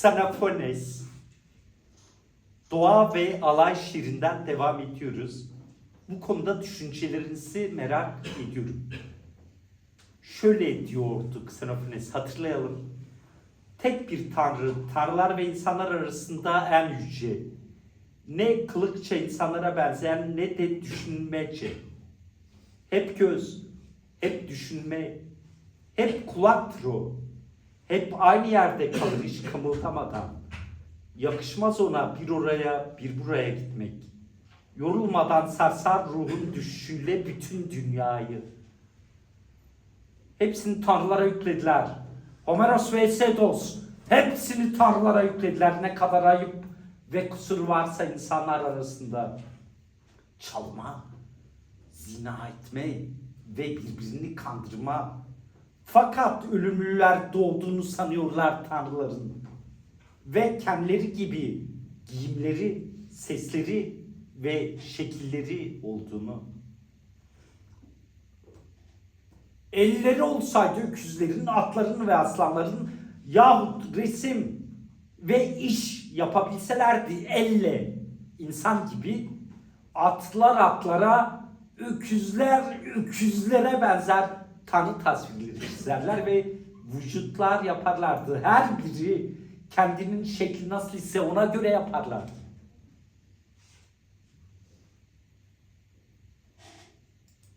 Xenofones. Doğa ve alay şiirinden devam ediyoruz. Bu konuda düşüncelerinizi merak ediyorum. Şöyle diyordu Xenofones, hatırlayalım. Tek bir tanrı, tanrılar ve insanlar arasında en yüce. Ne kılıkça insanlara benzeyen ne de düşünmece. Hep göz, hep düşünme, hep kulaktır o. Hep aynı yerde kalır hiç kımıldamadan. Yakışmaz ona bir oraya bir buraya gitmek. Yorulmadan sarsar ruhun düşüşüyle bütün dünyayı. Hepsini tanrılara yüklediler. Homeros ve Esedos hepsini tanrılara yüklediler. Ne kadar ayıp ve kusur varsa insanlar arasında. Çalma, zina etme ve birbirini kandırma. Fakat ölümlüler doğduğunu sanıyorlar tanrıların. Ve kendileri gibi giyimleri, sesleri ve şekilleri olduğunu. Elleri olsaydı öküzlerin, atların ve aslanların yahut resim ve iş yapabilselerdi elle insan gibi atlar atlara, öküzler öküzlere benzer tanrı tasvirleri çizerler ve vücutlar yaparlardı. Her biri kendinin şekli nasıl ise ona göre yaparlardı.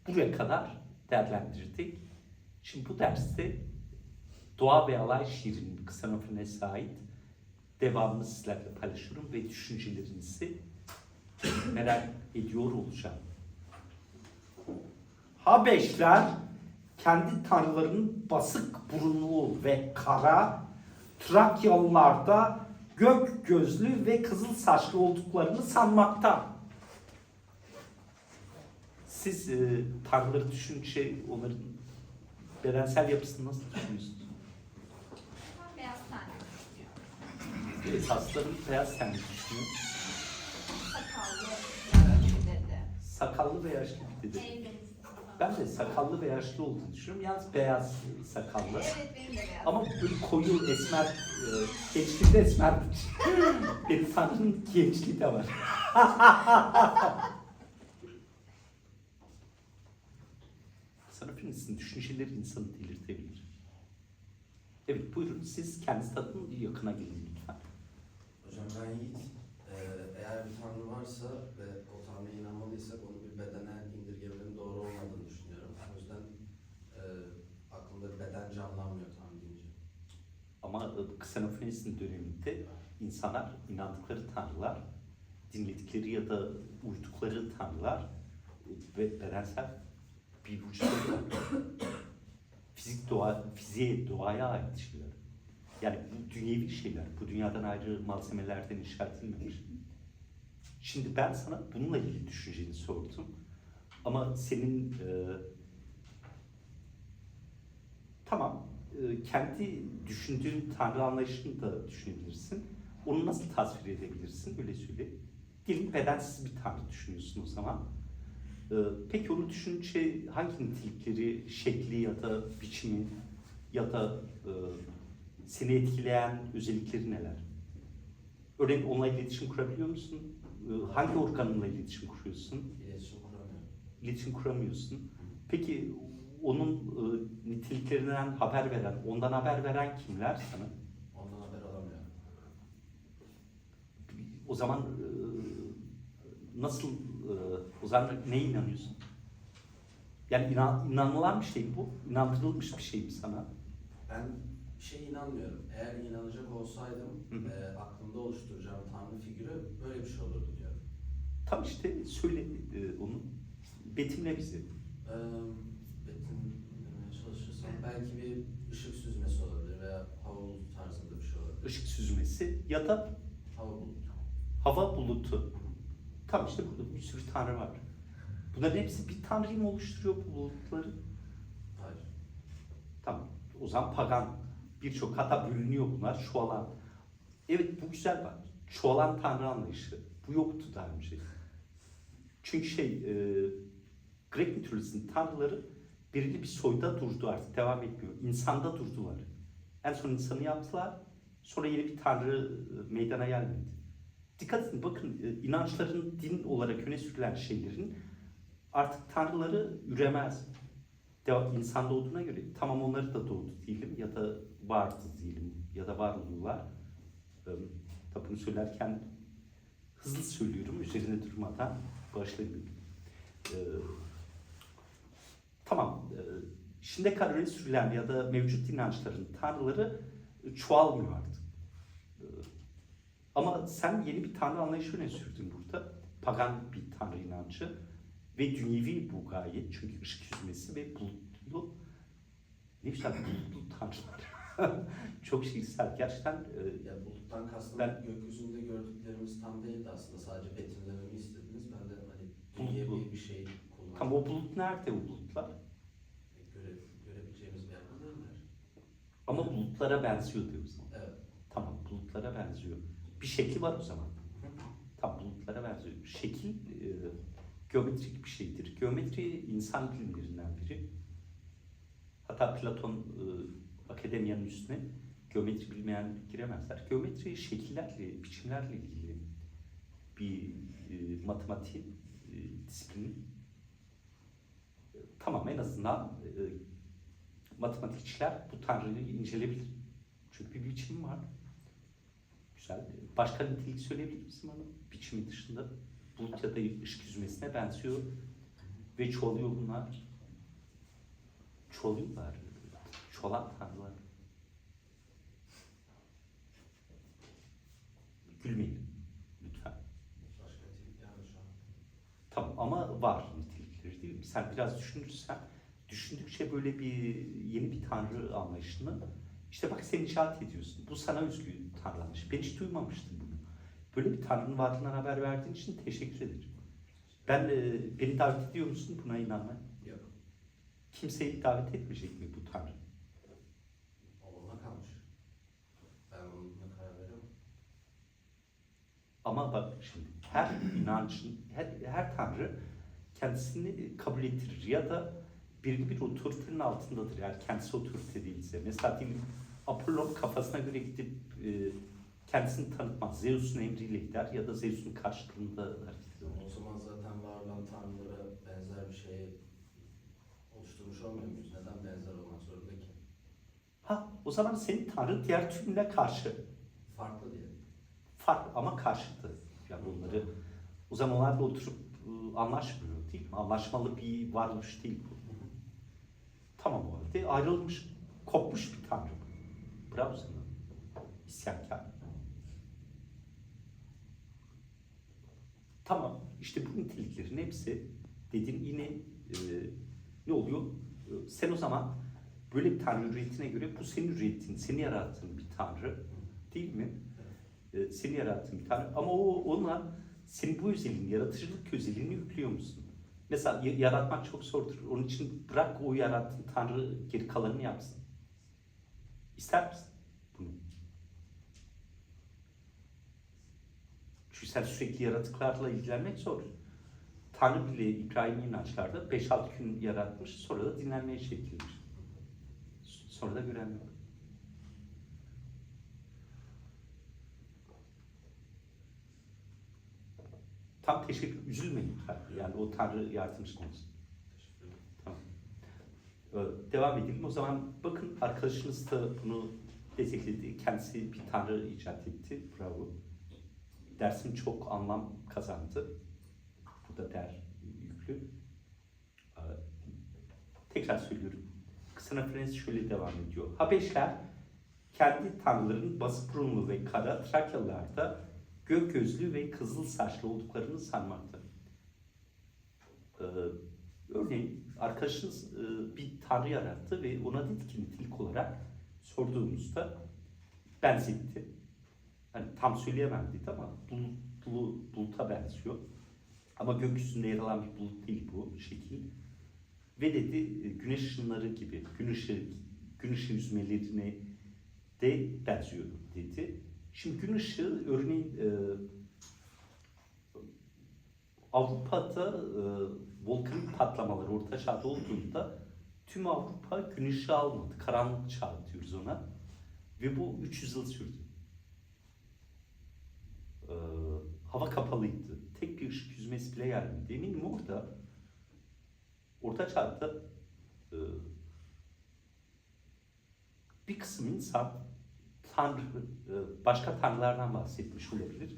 Buraya kadar değerlendirdik. Şimdi bu derste Doğa ve Alay şiirinin Xenofones'e ait devamını sizlerle paylaşıyorum ve düşüncelerinizi merak ediyor olacağım. Habeşler kendi tanrılarının basık burunlu ve kara, Trakyalılarda gök gözlü ve kızıl saçlı olduklarını sanmakta. Siz e, tanrıları düşünce onların bedensel yapısını nasıl düşünüyorsunuz? Beyaz tane. Esasların beyaz tenli düşünüyor. Sakallı, yaşlı dedi. Sakallı ve yaşlı dedi. Ben de sakallı ve yaşlı olduğunu düşünüyorum. Yalnız beyaz sakallı. Evet benim de beyaz. Ama böyle koyu esmer, e, gençliğinde esmer. Benim tanrının gençliği de var. Sanat filminin düşünceleri insanı delirtebilir. Evet buyurun siz kendinizi tadın yakına gelin lütfen. Hocam ben Yiğit. Ee, eğer bir tanrı varsa ve o tanrıya inanmalıysak onu bir bedene indirgemenin doğru olmadığını düşünüyorum. O yüzden e, aklımda bir beden canlanmıyor tanrı deyince. Ama e, Xenofanes'in döneminde insanlar inandıkları tanrılar, dinledikleri ya da uydukları tanrılar e, ve bedensel bir vücutları. Fizik doğa, fiziğe, doğaya ait şeyler. Yani bu dünyevi şeyler. Bu dünyadan ayrı malzemelerden inşa. Şimdi ben sana bununla ilgili düşünceni sordum. Ama senin e, tamam kendi düşündüğün tanrı anlayışını da düşünebilirsin. Onu nasıl tasvir edebilirsin? Öyle söyle. Diyelim bedensiz bir tanrı düşünüyorsun o zaman. E, peki onu düşününce hangi nitelikleri, şekli ya da biçimi ya da e, seni etkileyen özellikleri neler? Örneğin onunla iletişim kurabiliyor musun? E, hangi organınla iletişim kuruyorsun? İletişim kuramıyorum. iletişim kuramıyorsun. Peki onun e, niteliklerinden haber veren, ondan haber veren kimler sana? Ondan haber alamıyorum. O zaman e, nasıl, e, o zaman neye inanıyorsun? Yani inan, inanılan bir şey mi bu? İnandırılmış bir şey mi sana? Ben bir şeye inanmıyorum. Eğer inanacak olsaydım Hı hı. e, aklımda oluşturacağım tanrı figürü böyle bir şey olurdu diyorum. Tam işte söyle e, onu. Betimle bizi. Ee, çalışırsam belki bir ışık süzmesi olabilir veya hava bulutu tarzında bir şey olabilir. Işık süzmesi ya da Hava bulutu. hava bulutu. Tam işte burada bir sürü tanrı var. Bunların hepsi bir tanrıyı mı oluşturuyor bu bulutları? Hayır. Tamam. O zaman pagan. Birçok hatta bölünüyor bunlar. Çoğalan. Evet bu güzel bak. Çoğalan tanrı anlayışı. Bu yoktu daha önce. Çünkü şey e, Grek mitolojisinin tanrıları belirli bir soyda durdu artık. Devam etmiyor. İnsanda durdular. En son insanı yaptılar. Sonra yeni bir tanrı e, meydana gelmedi. Dikkat edin bakın e, inançların din olarak öne sürülen şeylerin artık tanrıları üremez. Devam, insan doğduğuna göre tamam onları da doğdu diyelim ya da vardı diyelim ya da var olurlar. Ee, tabii bunu söylerken hızlı söylüyorum üzerine durmadan başlayayım. Ee, tamam e, şimdiye kadar öne sürülen ya da mevcut inançların tanrıları çoğalmıyor artık. Ee, ama sen yeni bir tanrı anlayışı öne sürdün burada. Pagan bir tanrı inancı ve dünyevi bu gayet çünkü ışık yüzmesi ve bulutlu ne güzel bulutlu tanrılar. Çok şiirsel. Gerçekten e, Ya buluttan kastım Ben- gökyüzünde gördüklerimiz tam değildi aslında. Sadece betimlememi istediniz. Ben de hani Bulutlu. dünyevi bir şey kullandım. tam o bulut nerede o bulutlar? Göre, görebileceğimiz bir yerde değiller. Ama bulutlara benziyor diyoruz. Evet. Tamam bulutlara benziyor. Bir şekli var o zaman. Tam bulutlara benziyor. Şekil e, geometrik bir şeydir. Geometri insan bilimlerinden biri. Hatta Platon e, akademiyanın üstüne geometri bilmeyen giremezler. Geometri şekillerle, biçimlerle ilgili bir e, matematik e, disiplini. E, tamam en azından e, matematikçiler bu tanrıyı inceleyebilir. Çünkü bir biçim var. Güzel. Başka nitelik söyleyebilir misin bana? Biçimi dışında bulut ya da ışık yüzmesine benziyor ve çoğalıyor bunlar. Çoğalıyorlar. Çoğalan tanrılar. Gülmeyin lütfen. Tamam ama var nitelikleri mi? Sen biraz düşünürsen, düşündükçe böyle bir yeni bir tanrı anlayışını işte bak sen işaret ediyorsun. Bu sana özgü tanrı anlayışı. Ben hiç duymamıştım bunu. Böyle bir tanrının varlığından haber verdiğin için teşekkür ederim. Ben e, beni davet ediyor musun buna inanmaya? Yok. Kimseyi davet etmeyecek mi bu tanrı? Ona kalmış. Ben bununla karar veremem. Ama bak şimdi her inancın, her, her tanrı kendisini kabul ettirir ya da bir bir otoritenin altındadır eğer kendisi otorite değilse. Mesela diyelim Apollon kafasına göre gidip e, kendisini tanıtmaz. Zeus'un emriyle gider ya da Zeus'un karşılığında hareket eder. O zaman zaten var olan tanrılara benzer bir şey oluşturmuş olmuyor muyuz? Neden benzer olmak zorunda ki? Ha o zaman senin tanrı diğer tümüne karşı Farklı diye. fark ama karşıtı. Yani onları o zaman onlarla oturup e, anlaşmıyor değil mi? Anlaşmalı bir varoluş değil bu. Tamam o halde ayrılmış, kopmuş bir tanrı. Bravo sana. İsyankar. Tamam işte bu niteliklerin hepsi dedin yine e, ne oluyor? E, sen o zaman böyle bir tanrı hürriyetine göre bu senin hürriyetin, seni yarattığın bir tanrı değil mi? E, seni yarattığın bir tanrı ama o ona senin bu özelliğini, yaratıcılık özelliğini yüklüyor musun? Mesela yaratmak çok zordur. Onun için bırak o yarattığın tanrı geri kalanını yapsın. İster misin bunu? Çünkü sen sürekli yaratıklarla ilgilenmek zor. Tanrı bile İbrahim inançlarda 5-6 gün yaratmış, sonra da dinlenmeye çekilmiş. Sonra da gören yok. Tam teşekkür, üzülmeyin. Yani o Tanrı yardımcın olsun. Tamam. Ee, Devam edelim. O zaman bakın arkadaşınız da bunu destekledi. Kendisi bir tanrı icat etti. Bravo. Dersim çok anlam kazandı. Bu da der yüklü. Ee, Tekrar söylüyorum. Referans şöyle devam ediyor. Habeşler kendi tanrıların basit burunlu ve kara Trakyalılarda gök gözlü ve kızıl saçlı olduklarını sanmakta. Ee, örneğin arkadaşınız e, bir tanrı yarattı ve ona dedi ki nitelik olarak sorduğumuzda benzetti. Hani tam söyleyemem dedi ama bulutlu, buluta benziyor. Ama gökyüzünde yer alan bir bulut değil bu şekil. Ve dedi e, güneş ışınları gibi, gün ışığı, gün ışığı yüzmelerine de benziyor dedi. Şimdi gün ışığı örneğin e, Avrupa'da e, volkanik patlamalar orta çağda olduğunda tüm Avrupa gün ışığı almadı. Karanlık çağ diyoruz ona. Ve bu 300 yıl sürdü. E, hava kapalıydı. Tek bir ışık yüzmesi bile gelmedi. Eminim orada orta çağda e, bir kısım insan tanrı, e, başka tanrılardan bahsetmiş olabilir.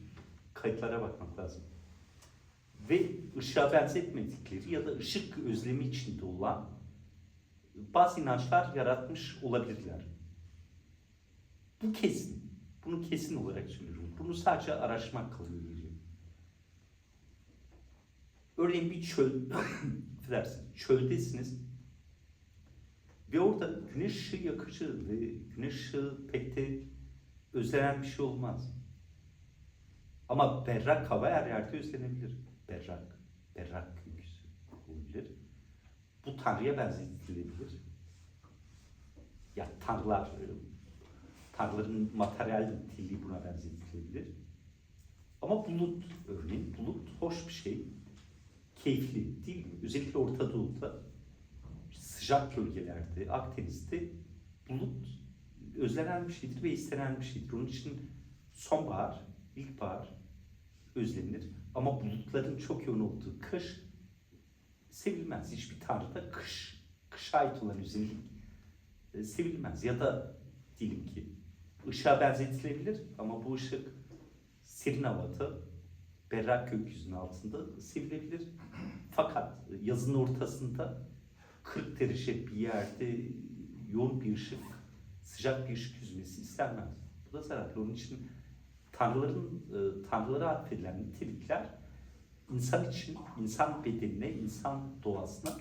Kayıtlara bakmak lazım. Ve ışığa benzetmedikleri ya da ışık özlemi içinde olan bazı inançlar yaratmış olabilirler. Bu kesin. Bunu kesin olarak söylüyorum. Bunu sadece araştırmak kalıyor. Örneğin bir çöl, affedersiniz, çöldesiniz ve orada güneş ışığı yakıcı ve güneş ışığı pek de özlenen bir şey olmaz. Ama berrak hava her yerde özlenebilir. Berrak, berrak gökyüzü olabilir. Bu Tanrı'ya benzetilebilir. Ya tanrılar, e, tanrıların materyal niteliği buna benzetilebilir. Ama bulut örneğin, bulut hoş bir şey. Keyifli değil mi? Özellikle Orta Doğu'da sıcak bölgelerde, Akdeniz'de bulut özlenen bir şeydir ve istenen bir şeydir. Onun için sonbahar, ilkbahar özlenir. Ama bulutların çok yoğun olduğu kış sevilmez. Hiçbir tanrıda kış, kışa ait olan özellik e, sevilmez. Ya da diyelim ki ışığa benzetilebilir ama bu ışık serin havada, berrak gökyüzünün altında sevilebilir. Fakat yazın ortasında 40 derece bir yerde yoğun bir ışık, sıcak bir ışık yüzmesi istenmez. Bu da zararlı. Onun için tanrıların, e, tanrılara atfedilen nitelikler insan için, insan bedenine, insan doğasına,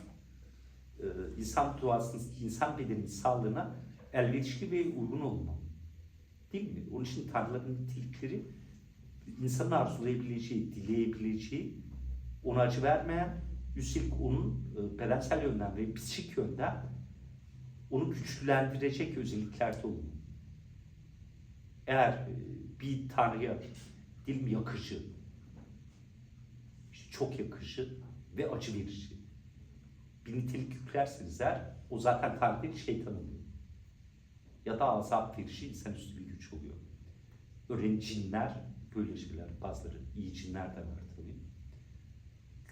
e, insan doğasının, insan bedeninin sağlığına elverişli ve uygun olmalı. Değil mi? Onun için tanrıların nitelikleri insanın arzulayabileceği, dileyebileceği, ona acı vermeyen, üstelik onun e, bedensel yönden ve psikik yönden onu güçlendirecek özelliklerde olmalı. Eğer e, bir tanrıya dilim yakıcı, işte çok yakıcı ve acı verici bir nitelik yüklerseniz eğer o zaten tanrı değil şeytan oluyor. Ya da azap verici insanüstü bir güç oluyor. Örneğin cinler böyle şeyler bazıları iyi cinler de var tabii.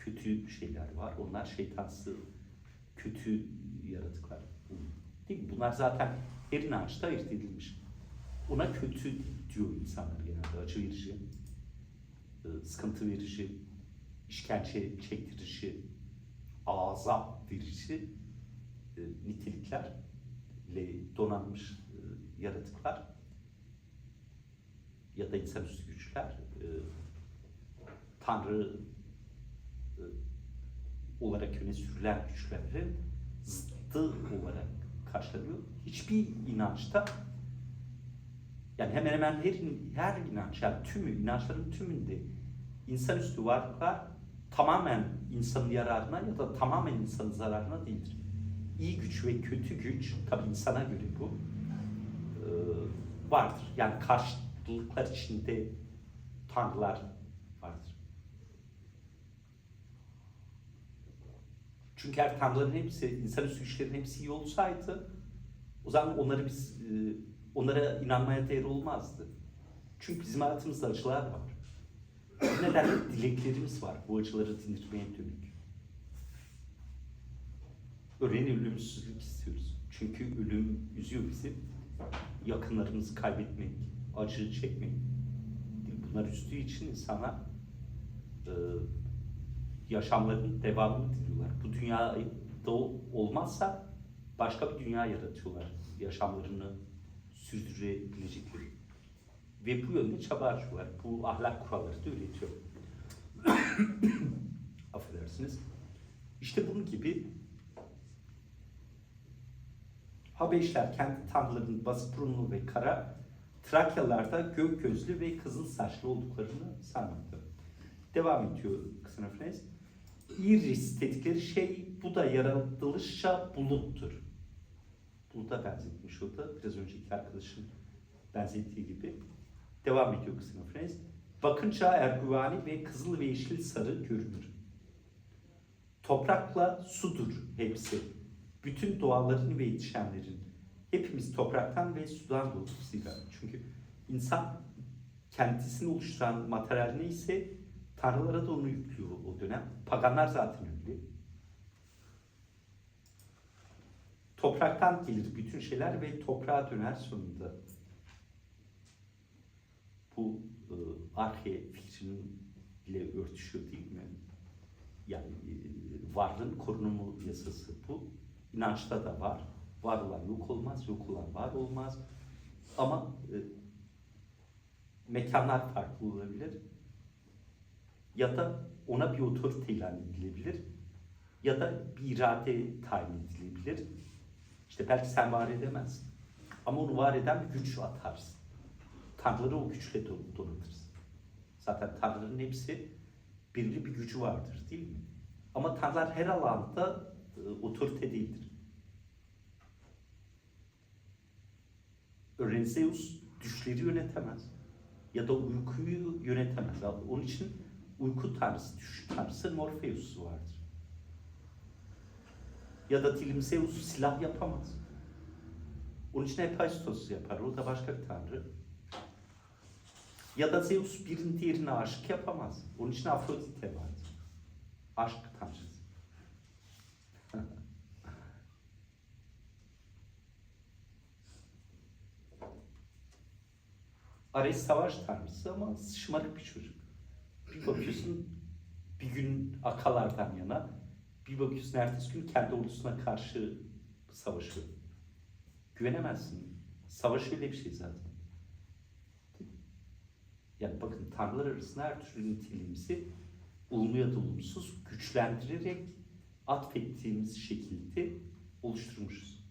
Kötü şeyler var. Onlar şeytansı kötü yaratıklar. Değil mi? Bunlar zaten her inançta ayırt edilmiş. Ona kötü diyor insanlar genelde. Acı verici, e, sıkıntı verici, işkence çektirici, azap verici e, niteliklerle donanmış e, yaratıklar ya da insanüstü güçler Tanrı olarak öne sürülen güçlerin zıttı olarak karşılanıyor. Hiçbir inançta yani hemen hemen her, her inanç, yani tümü, inançların tümünde insanüstü varlıklar tamamen insanın yararına ya da tamamen insanın zararına değildir. İyi güç ve kötü güç, tabi insana göre bu, e, vardır. Yani karşılıklar içinde tanrılar vardır. Çünkü eğer tanrıların hepsi, insanüstü güçlerin hepsi iyi olsaydı, o zaman onları biz, e, onlara inanmaya değer olmazdı. Çünkü bizim hayatımızda acılar var. Bu nedenle dileklerimiz var bu acıları dindirmeye dönük. Örneğin ölümsüzlük istiyoruz. Çünkü ölüm üzüyor bizi. Yakınlarımızı kaybetmek, acı çekmek. Bunlar üstü için insana e, yaşamlarının devamını diliyorlar. Bu dünyada olmazsa başka bir dünya yaratıyorlar. Yaşamlarını sürdürebilecekleri. Ve bu yönde çaba harcıyorlar. Bu ahlak kuralları da üretiyor. Affedersiniz. İşte bunun gibi Habeşler kendi tanrılarının basit burunlu ve kara, Trakyalarda gök gözlü ve kızıl saçlı olduklarını sanmakta. Devam ediyor Ksenofres. Iris dedikleri şey bu da yaratılışça buluttur. Buluta benzetmiş o da biraz önceki arkadaşın benzettiği gibi. Devam ediyor Ksenofres. Bakınca ergüvani ve kızıl ve yeşil sarı görünür. Toprakla sudur hepsi. Bütün doğaların ve yetişenlerin. Hepimiz topraktan ve sudan doğduk zira. Çünkü insan kendisini oluşturan materyal neyse Tanrılara da onu yüklüyor o dönem. Paganlar zaten öyle. Topraktan gelir bütün şeyler ve toprağa döner sonunda. Bu e, arke fikrinin ile örtüşüyor değil mi? Yani e, varlığın korunumu yasası bu. İnançta da var. Var olan yok olmaz, yok olan var olmaz. Ama e, mekanlar farklı olabilir. Ya da ona bir otorite ilan edilebilir. Ya da bir irade tayin edilebilir. İşte belki sen var edemezsin. Ama onu var eden bir güç atarsın. Tanrıları o güçle don- donatırsın. Zaten tanrıların hepsi belirli bir gücü vardır değil mi? Ama tanrılar her alanda e, otorite değildir. Örneğin Zeus düşleri yönetemez. Ya da uykuyu yönetemez. Onun için uyku tanrısı, düş tanrısı Morpheus vardır. Ya da diyelim Zeus silah yapamaz. Onun için Hephaistos yapar. O da başka bir tanrı. Ya da Zeus birinin diğerine aşık yapamaz. Onun için Afrodite vardır. Aşk tanrısı. Ares savaş tanrısı ama şımarık bir çocuk. Bir bakıyorsun bir gün akalardan yana, bir bakıyorsun ertesi gün kendi ordusuna karşı savaşıyor. Güvenemezsin. Savaş öyle bir şey zaten. Yani bakın tanrılar arasında her türlü niteliğimizi olumlu ya da olumsuz güçlendirerek atfettiğimiz şekilde oluşturmuşuz.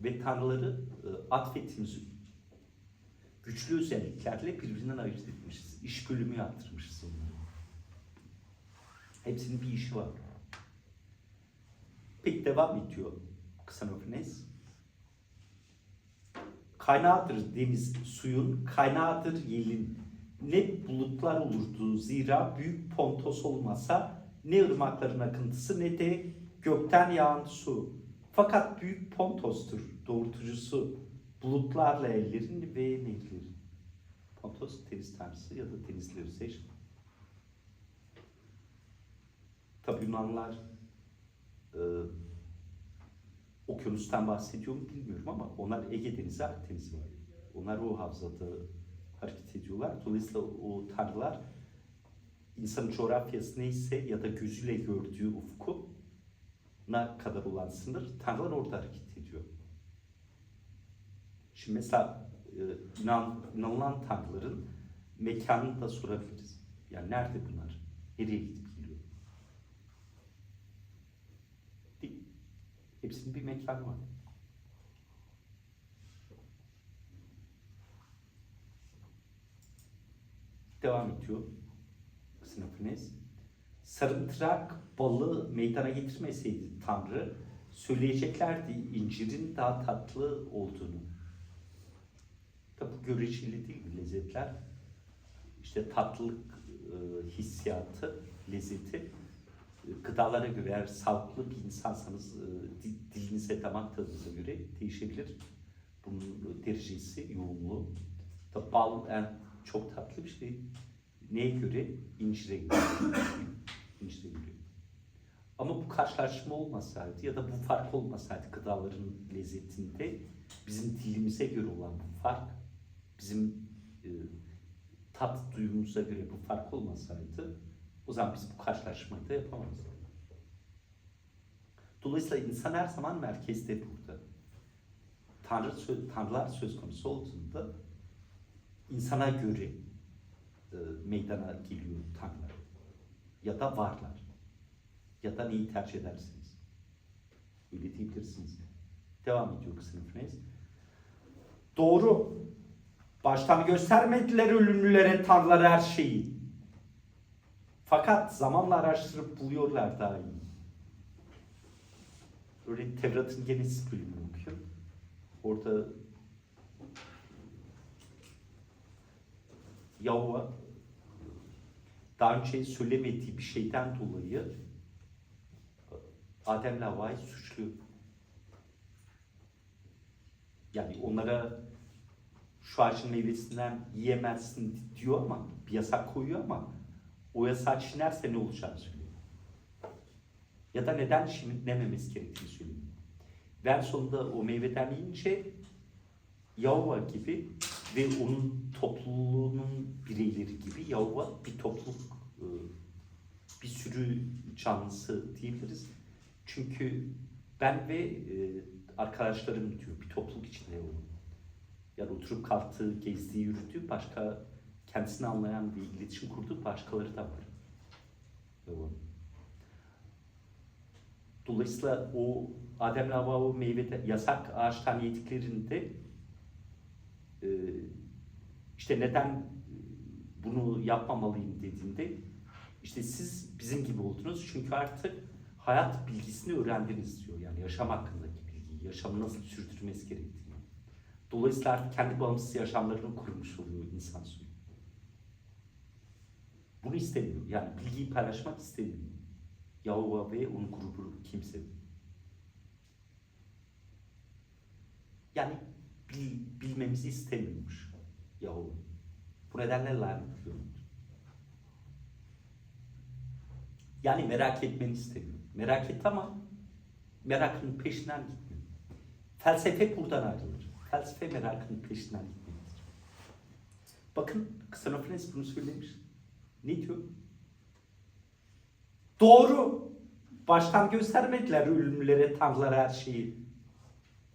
Ve tanrıları e, atfettiğimiz güçlü özelliklerle birbirinden ayırt etmişiz. İş bölümü yaptırmışız onları. Hepsinin bir işi var. Peki devam ediyor Ksenofines. Kaynağıdır deniz suyun, kaynağıdır yelin. Ne bulutlar olurdu zira büyük Pontos olmasa ne ırmakların akıntısı ne de gökten yağan su. Fakat büyük Pontos'tur doğurtucusu bulutlarla ellerin ve nehirlerin. Pontos deniz tanrısı ya da denizleri seç. Tabi Yunanlar e, okyanustan bahsediyor mu bilmiyorum ama onlar Ege Denizi, Akdeniz var. Onlar o havzada hareket ediyorlar. Dolayısıyla o tanrılar insanın coğrafyası neyse ya da gözüyle gördüğü ufku na kadar olan sınır tanrılar orada hareket. Şimdi mesela e, inan, inanılan tanrıların mekanını da sorabiliriz. Yani nerede bunlar? Nereye gidip geliyor? Değil. Hepsinin bir mekanı var. Devam ediyor. Ksenofines. Sarımtırak balı meydana getirmeseydi Tanrı, söyleyeceklerdi incirin daha tatlı olduğunu. Tabi göreceli değil lezzetler? İşte tatlılık e, hissiyatı, lezzeti e, gıdalara göre eğer sağlıklı bir insansanız e, di- dilinize, damak tadınıza göre değişebilir. Bunun derecesi, yoğunluğu. Tabi bal en çok tatlı bir şey. Neye göre? İncire göre. Göre. Ama bu karşılaşma olmasaydı ya da bu fark olmasaydı gıdaların lezzetinde bizim dilimize göre olan bu fark, bizim e, tat duyumuza göre bu fark olmasaydı o zaman biz bu karşılaşmayı da yapamazdık. Dolayısıyla insan her zaman merkezde burada. Tanrı tanrılar söz konusu olduğunda insana göre e, meydana geliyor tanrılar. Ya da varlar. Ya da neyi tercih edersiniz. Öyle diyebilirsiniz. Devam ediyor Ksenofres. Doğru. Baştan göstermediler ölümlülere tanrılar her şeyi. Fakat zamanla araştırıp buluyorlar daha iyi. Öyle Tevrat'ın Genesis bölümünü okuyor. Orada Yahova daha önce söylemediği bir şeyden dolayı Adem'le Havva'yı suçluyor. Yani onlara şu ağacın meyvesinden yiyemezsin diyor ama bir yasak koyuyor ama o yasağı çiğnerse ne olacağını söylüyor. Ya da neden çiğnememesi gerektiğini söylüyor. Ve en sonunda o meyveden yiyince Yahova gibi ve onun topluluğunun bireyleri gibi Yahova bir topluluk, e, bir sürü canlısı diyebiliriz. Çünkü ben ve e, arkadaşlarım diyor bir topluluk içinde Yahova. Yani oturup kalktığı, gezdiği, yürüdüğü başka kendisini anlayan bir iletişim kurduğu başkaları da var. Dolayısıyla o Adem'le Havva o meyve yasak ağaçtan yediklerinde e, işte neden e, bunu yapmamalıyım dediğinde işte siz bizim gibi oldunuz çünkü artık hayat bilgisini öğrendiniz diyor. Yani yaşam hakkındaki bilgiyi, yaşamı nasıl sürdürmesi gerektiğini. Dolayısıyla artık kendi bağımsız yaşamlarını kurmuş oluyor insan sürü. Bunu istemiyor. Yani bilgiyi paylaşmak istemiyor. Yahova ve onun grubu kimse. Yani bil, bilmemizi istemiyormuş Yahova. Bu nedenle lanet ediyorlar. Yani merak etmeni istemiyor. Merak et ama merakının peşinden gitmiyor. Felsefe buradan ayrılır. Felsefe merakının peşinden gitmektir. Bakın Xenophanes bunu söylemiş. Ne diyor? Doğru. Baştan göstermediler ölümlere, tanrılara her şeyi.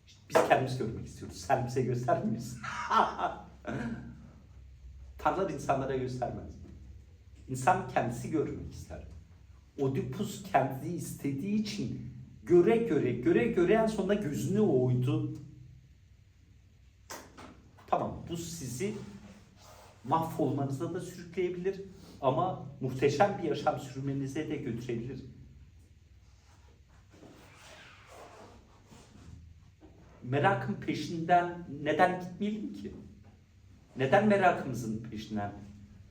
İşte biz kendimiz görmek istiyoruz. Sen bize göstermiyorsun. Tanrılar insanlara göstermez. İnsan kendisi görmek ister. Oedipus kendi istediği için göre göre göre göre en sonunda gözünü oydu. Bu sizi mahvolmanıza da sürükleyebilir ama muhteşem bir yaşam sürmenize de götürebilir. Merakın peşinden neden gitmeyelim ki? Neden merakımızın peşinden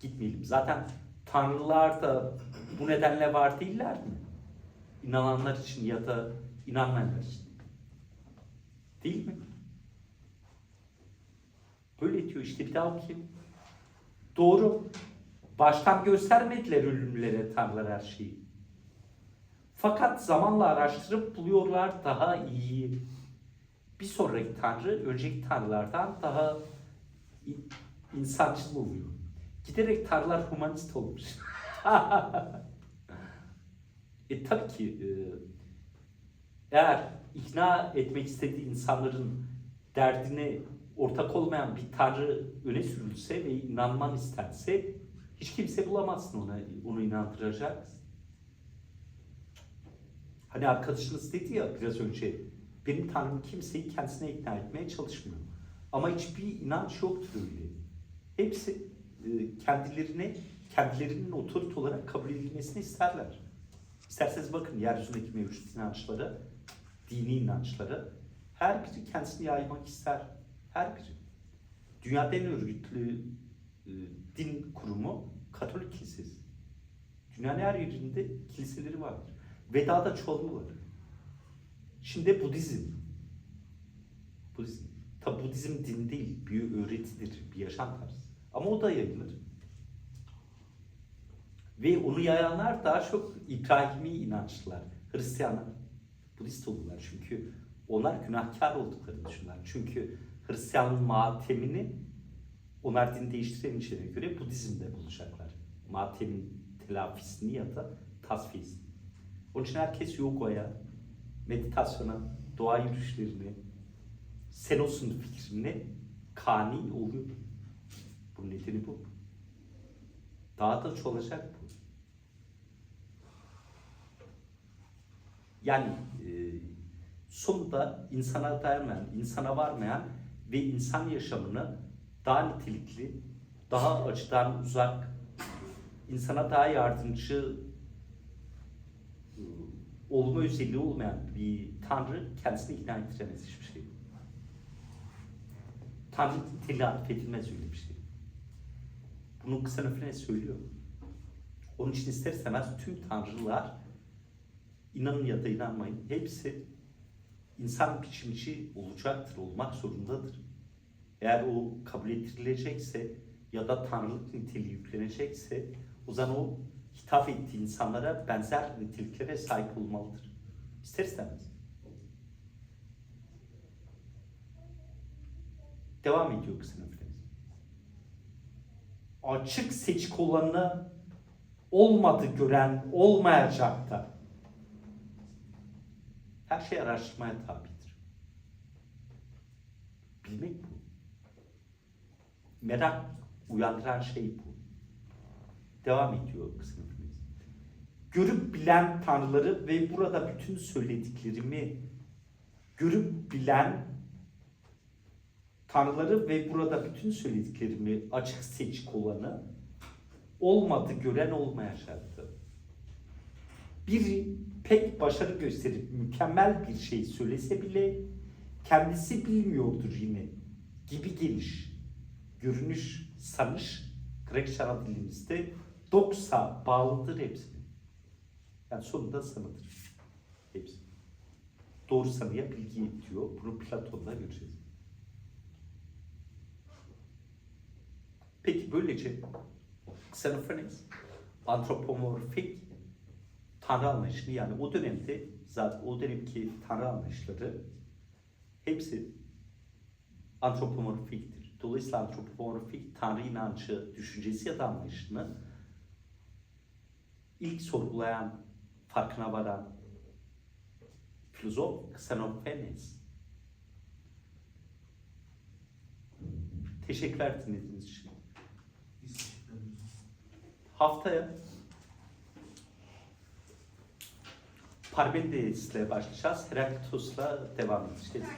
gitmeyelim? Zaten tanrılar da bu nedenle var değiller mi? İnananlar için ya da inanmayanlar için. Değil mi? Böyle diyor daha okuyayım. Doğru. Baştan göstermediler ölümlere tanrılar her şeyi. Fakat zamanla araştırıp buluyorlar daha iyi. Bir sonraki tanrı önceki tanrılardan daha insancıl oluyor. Giderek tanrılar humanist olmuş. e tabii ki e, eğer ikna etmek istediği insanların derdine ortak olmayan bir tanrı öne sürülse ve inanman istense hiç kimse bulamazsın ona onu inandıracak. Hani arkadaşınız dedi ya biraz önce benim tanrım kimseyi kendisine ikna etmeye çalışmıyor. Ama hiçbir inanç yoktur öyle. Hepsi e, kendilerine kendilerinin otorite olarak kabul edilmesini isterler. İsterseniz bakın yeryüzündeki mevcut inançlara, dini inançlara her biri kendisini yaymak ister. Her biri. Dünyada en örgütlü e, din kurumu Katolik Kilisesi. Dünyanın her yerinde kiliseleri vardır. Ve daha da çoğalıyorlar. Şimdi Budizm. Budizm. Tabi Budizm din değil, bir öğretidir, bir yaşam tarzı. Ama o da yayılır. Ve onu yayanlar daha çok İbrahimi inançlılar, Hristiyanlar. Budist oldular çünkü onlar günahkar olduklarını düşünürler. Çünkü Hristiyanlığın matemini onlar din değiştiremeyeceğine göre Budizm'de bulacaklar. Matemin telafisini ya da tasfiyesini. Onun için herkes yogaya, meditasyona, doğa yürüyüşlerine, Senos'un fikrine kani oluyor. Bunun nedeni bu. Daha da çoğalacak bu. Yani e, sonunda insana dayanmayan, insana varmayan ve insan yaşamını daha nitelikli, daha açıdan uzak, insana daha yardımcı e, olma özelliği olmayan bir tanrı kendisini ikna ettiremez hiçbir şey. Tanrı telaf edilmez öyle bir şey. Bunu Xenophanes söylüyor. Onun için ister istemez tüm tanrılar inanın ya da inanmayın hepsi insan biçimci olacaktır, olmak zorundadır. Eğer o kabul ettirilecekse ya da tanrılık niteliği yüklenecekse o zaman o hitap ettiği insanlara benzer niteliklere sahip olmalıdır. İster istemez. Devam ediyor ksenofreniz. Açık seçik olanı olmadı gören olmayacak da. Her şey araştırmaya tabidir. Bilmek bu. Merak uyandıran şey bu. Devam ediyor sınıfımız. Görüp bilen tanrıları ve burada bütün söylediklerimi görüp bilen tanrıları ve burada bütün söylediklerimi açık seçik olanı olmadı gören olmayacaktı. Biri pek başarı gösterip mükemmel bir şey söylese bile kendisi bilmiyordur yine gibi geliş, görünüş, sanış Grek şarap dilimizde doksa bağlıdır hepsine. Yani sonunda sanıdır. Hepsi. Doğru sanıya bilgi diyor. Bunu Platon'da göreceğiz. Peki böylece Xenophanes antropomorfik tanrı anlayışını yani o dönemde zaten o dönemki tanrı anlayışları hepsi antropomorfiktir. Dolayısıyla antropomorfik tanrı inancı, düşüncesi ya da anlayışını ilk sorgulayan, farkına varan filozof Xenophanes. Teşekkürler dinlediğiniz için. Haftaya Parmenides ile başlayacağız. Heraklitos'la devam edeceğiz.